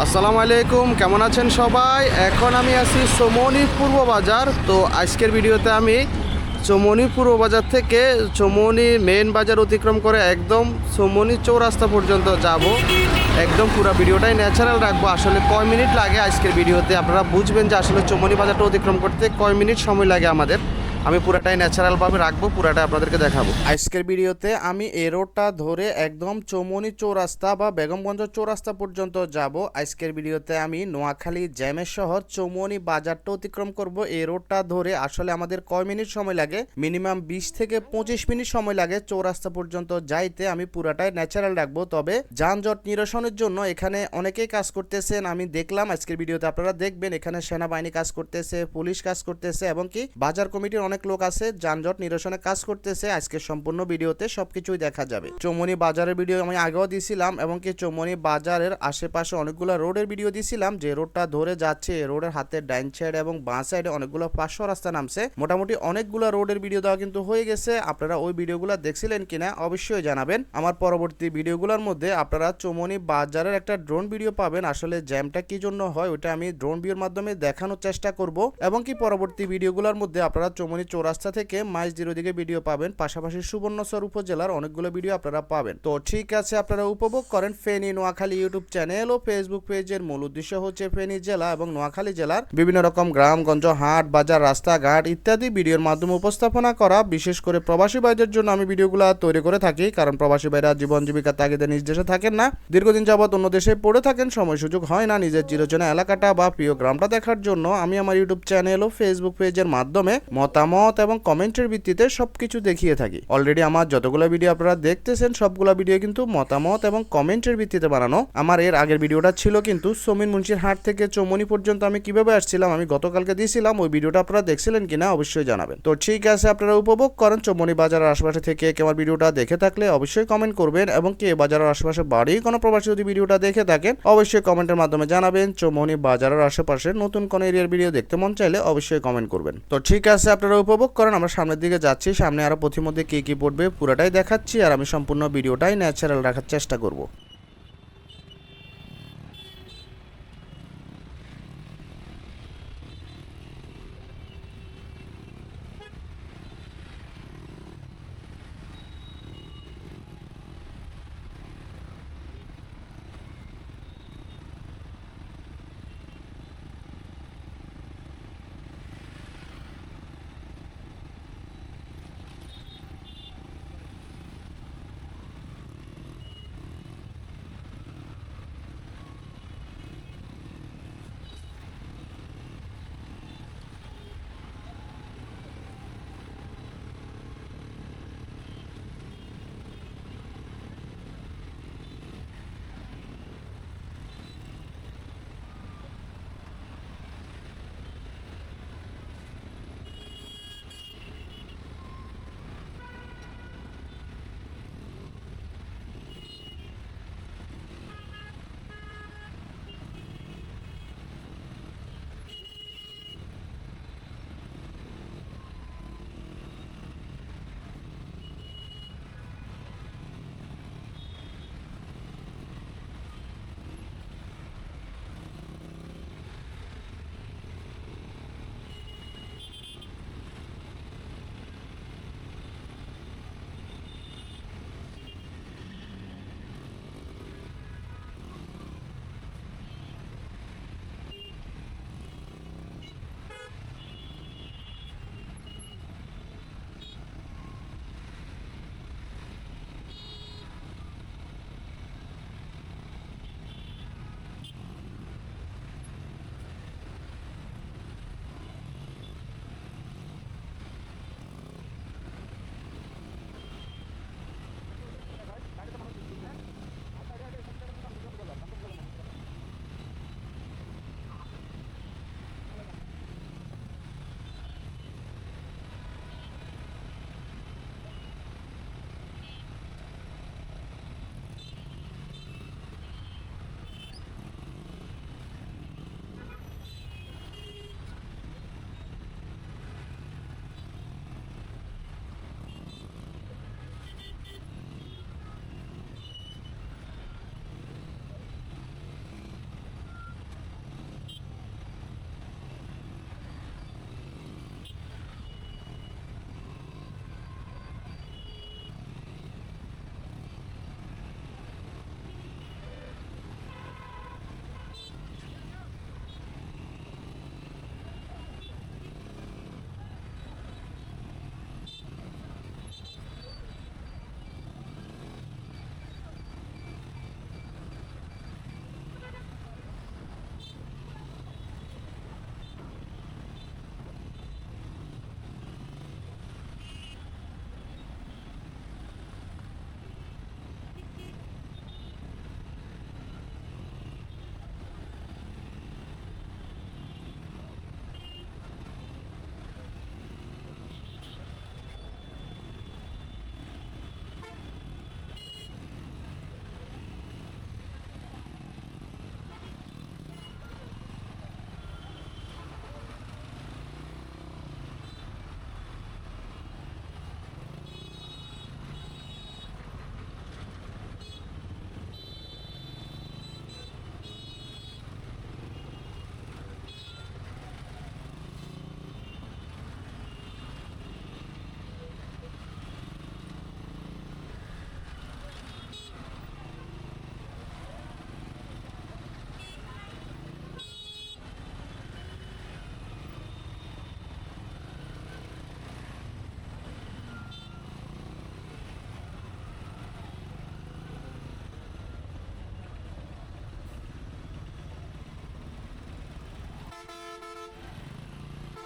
আসসালামু আলাইকুম, কেমন আছেন সবাই? এখন আমি আছি চমনি পূর্ব বাজার। তো আজকের ভিডিওতে আমি চমনি পূর্ব বাজার থেকে চমনি মেন বাজার অতিক্রম করে একদম চমনি চৌরাস্তা পর্যন্ত যাব। একদম পুরো ভিডিওটাই ন্যাচারাল রাখব। আসলে কয় মিনিট লাগে আজকের ভিডিওতে? আপনারা বুঝবেন যে আসলে চমনি বাজারটা অতিক্রম করতে কয় মিনিট সময় লাগে আমাদের। আমি পুরাটাই ন্যাচারালভাবে রাখব, পুরাটা আপনাদেরকে দেখাবো। আজকের ভিডিওতে আমি এই রোডটা ধরে একদম চৌমনি চৌরাস্তা বা বেগমগঞ্জ চৌরাস্তা পর্যন্ত যাব। আজকের ভিডিওতে আমি নোয়াখালী জ্যামের শহর চৌমনি বাজারটা অতিক্রম করব। এই রোডটা ধরে আসলে আমাদের কয় মিনিট সময় লাগে? মিনিমাম বিশ থেকে পঁচিশ মিনিট সময় লাগে চৌরাস্তা পর্যন্ত যাইতে। আমি পুরাটাই ন্যাচারাল রাখব। তবে যানজট নিরসনের জন্য এখানে অনেকেই কাজ করতেছেন, আমি দেখলাম। আজকের ভিডিওতে আপনারা দেখবেন, এখানে সেনাবাহিনী কাজ করতেছে, পুলিশ কাজ করতেছে, এবং কি বাজার কমিটির অনেক লোক আছে, যানজট নিরসনে কাজ করতেছে, আজকে সম্পূর্ণ ভিডিওতে সবকিছুই দেখা যাবে। চৌমনি বাজারের ভিডিও আমি আগেও দিছিলাম, এবং কি চৌমনি বাজারের আশেপাশে অনেকগুলো রোডের ভিডিও দিছিলাম, যে রোডটা ধরে যাচ্ছে রোডের হাতে ডাইন সাইড এবং বাঁ সাইডে অনেকগুলো পাঁচশো রাস্তা নামছে। মোটামুটি অনেকগুলো রোডের ভিডিও দেওয়া কিন্তু হয়ে গেছে, আপনারা ওই ভিডিওগুলো দেখছিলেন কিনা অবশ্যই জানাবেন। আমার পরবর্তী ভিডিওগুলোর মধ্যে আপনারা চৌমনি বাজারের একটা ড্রোন ভিডিও পাবেন, আসলে জ্যামটা কি জন্য হয় ওটা আমি ড্রোন ভিডিওর মাধ্যমে দেখানোর চেষ্টা করব। এবং কি পরবর্তী ভিডিওগুলোর মধ্যে আপনারা চৌমনি চৌরাস্তা থেকে মাইজ জিরো দিকে ভিডিও পাবেন। পাশাপাশি সুবর্ণচর উপজেলার অনেকগুলো ভিডিও আপনারা পাবেন। তো ঠিক আছে, আপনারা উপভোগ করেন ফেনী নোয়াখালী ইউটিউব চ্যানেল ও ফেসবুক পেজের মূল উদ্দেশ্য হচ্ছে ফেনী জেলা এবং নোয়াখালী জেলার বিভিন্ন রকম গ্রামগঞ্জ, হাট, বাজার, রাস্তাঘাট ইত্যাদি ভিডিওর মাধ্যমে উপস্থাপনা করা, বিশেষ করে প্রবাসী ভাইদের জন্য আমি ভিডিওগুলো তৈরি করে থাকি, কারণ প্রবাসী ভাইরা জীবন জীবিকা তাগিদে নিজ দেশে থাকেন না। দীর্ঘদিন যাবৎ অন্য দেশে পড়ে থাকেন, সময় সুযোগ হয় না নিজের চিরচেনা এলাকাটা বা প্রিয় গ্রামটা দেখার জন্য। আমি আমার ইউটিউব চ্যানেল ও ফেসবুক পেজের মাধ্যমে মতামত এবং কমেন্টের ভিত্তিতে সবকিছু দেখিয়ে থাকি। অলরেডি আমার যতগুলো ভিডিও আপনারা দেখতেছেন, সবগুলো ভিডিও কিন্তু মতামত এবং কমেন্টের ভিত্তিতে বানানো। আমার এর আগের ভিডিওটা ছিল কিন্তু সমিন মুন্সির হাট থেকে চৌমনি পর্যন্ত আমি কীভাবে আসছিলাম, আমি গতকালকে দিয়েছিলাম ওই ভিডিওটা আপনারা দেখছিলেন কিনা অবশ্যই জানাবেন। তো ঠিক আছে, আপনারা উপভোগ করেন চৌমনি বাজারের আশেপাশে থেকে কে আমার ভিডিওটা দেখে থাকলে অবশ্যই কমেন্ট করবেন এবং কে বাজারের আশেপাশে বাড়ি কোনো প্রবাসী যদি ভিডিওটা দেখে থাকেন, অবশ্যই কমেন্টের মাধ্যমে জানাবেন। চৌমনি বাজারের আশেপাশে নতুন কোনো এরিয়ার ভিডিও দেখতে মন চাইলে অবশ্যই কমেন্ট করবেন। তো ঠিক আছে, আপনারা উপভোগ করেন। আমরা সামনের দিকে যাচ্ছি। সামনে আরও পথিমধ্যে কী কী পড়বে পুরোটাই দেখাচ্ছি। আর আমি সম্পূর্ণ ভিডিওটাই ন্যাচারাল রাখার চেষ্টা করব।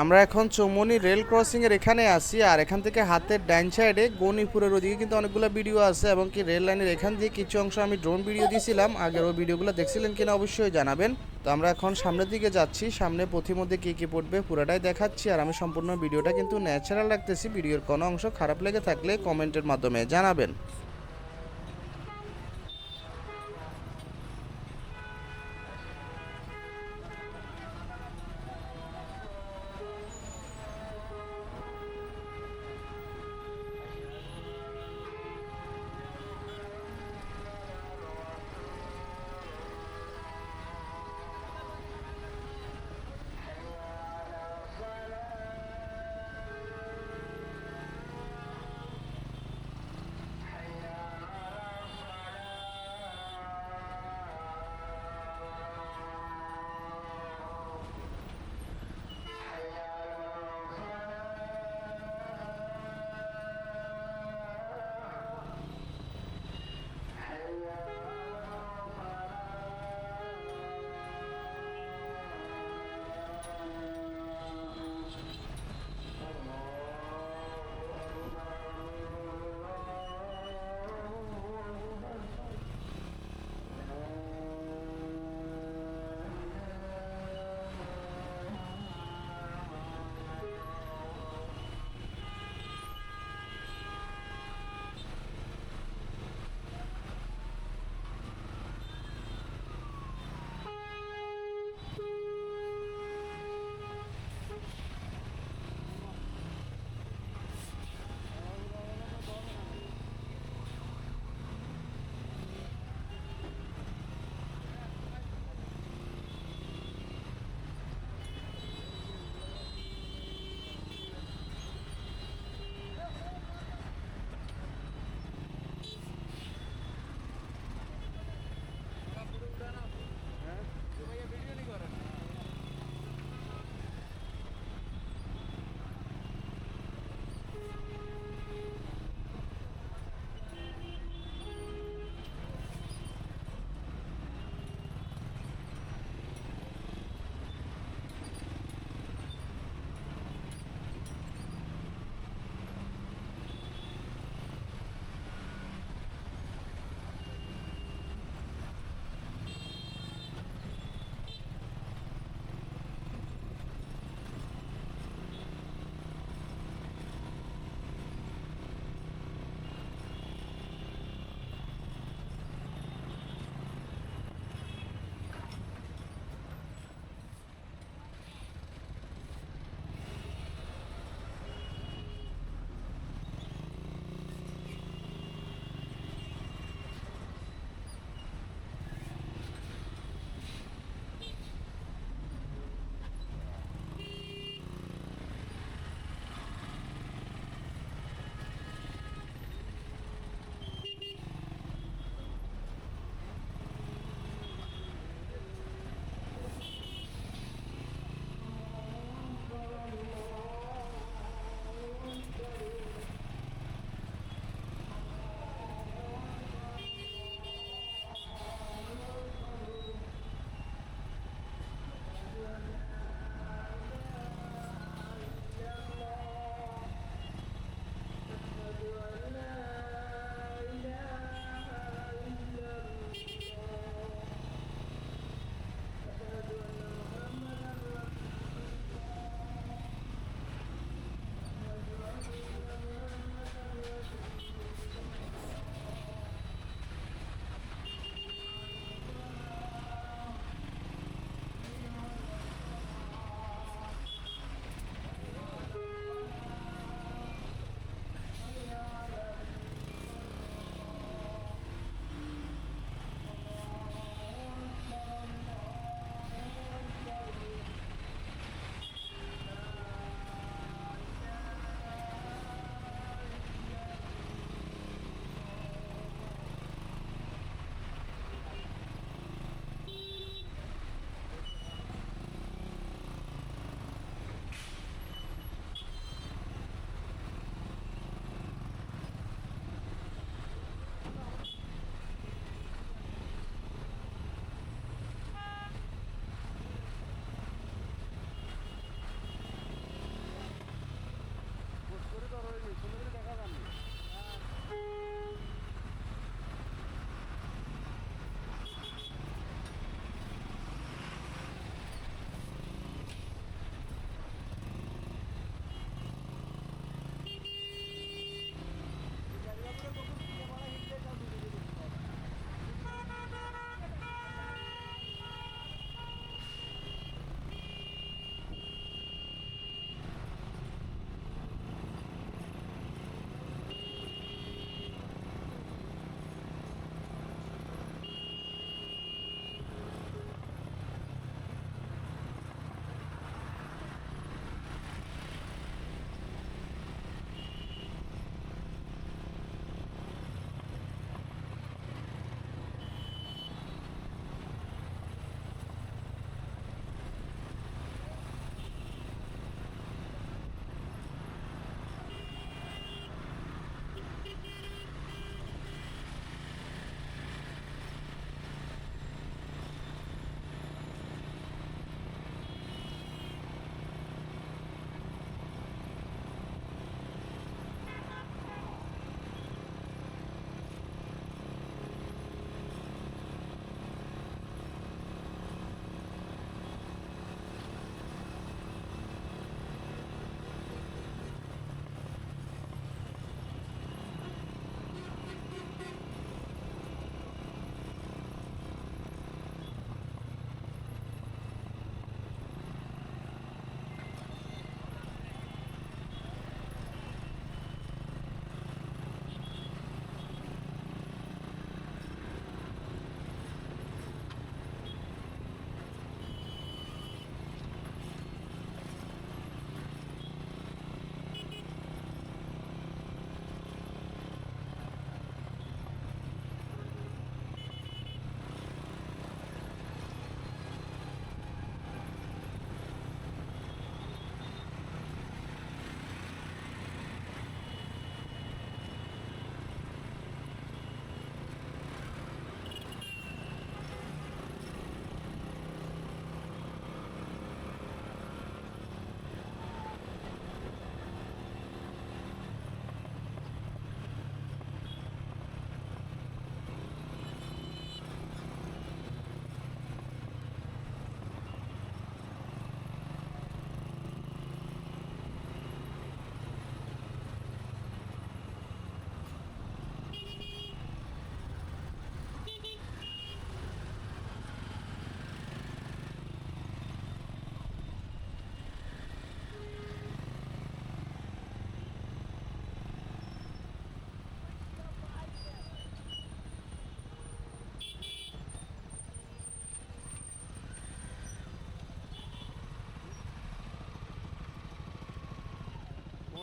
আমরা এখন চৌমনি রেল ক্রসিং এর এখানে আসি আর এখান থেকে হাতের ডাইন সাইডে গণিপুরের ওদিকে কিন্তু অনেকগুলো ভিডিও আছে, এবং কি রেল লাইনের এখান দিয়ে কিছু অংশ আমি ড্রোন ভিডিও দিয়েছিলাম আগের ওই ভিডিওগুলো দেখছিলেন কিনা অবশ্যই জানাবেন। তো আমরা এখন সামনের দিকে যাচ্ছি, সামনে পথিমধ্যে কী কী পড়বে পুরোটাই দেখাচ্ছি, আর আমি সম্পূর্ণ ভিডিওটা কিন্তু ন্যাচারাল রাখতেছি ভিডিওর কোনো অংশ খারাপ লেগে থাকলে কমেন্টের মাধ্যমে জানাবেন।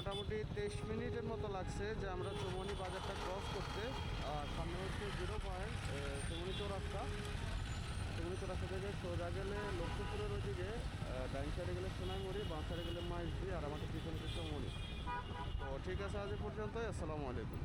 মোটামুটি তেইশ মিনিটের মতো লাগছে যে আমরা চৌমনি বাজারটা ক্রস করতে। আর সামনে হচ্ছে জিরো পয়েন্ট চৌমনি চৌরাস্তা। চৌমনি চৌরাস্তা থেকে সোজা গেলে লক্ষ্মীপুরের ওদিকে ডাইন সাইডে গেলে সোনাইমুড়ি বাঁ সাইডে গেলে মাইজদি আর আমাদের পিছনে চৌমনি। তো ঠিক আছে, আজ পর্যন্তই। পর্যন্ত আসসালামু আলাইকুম।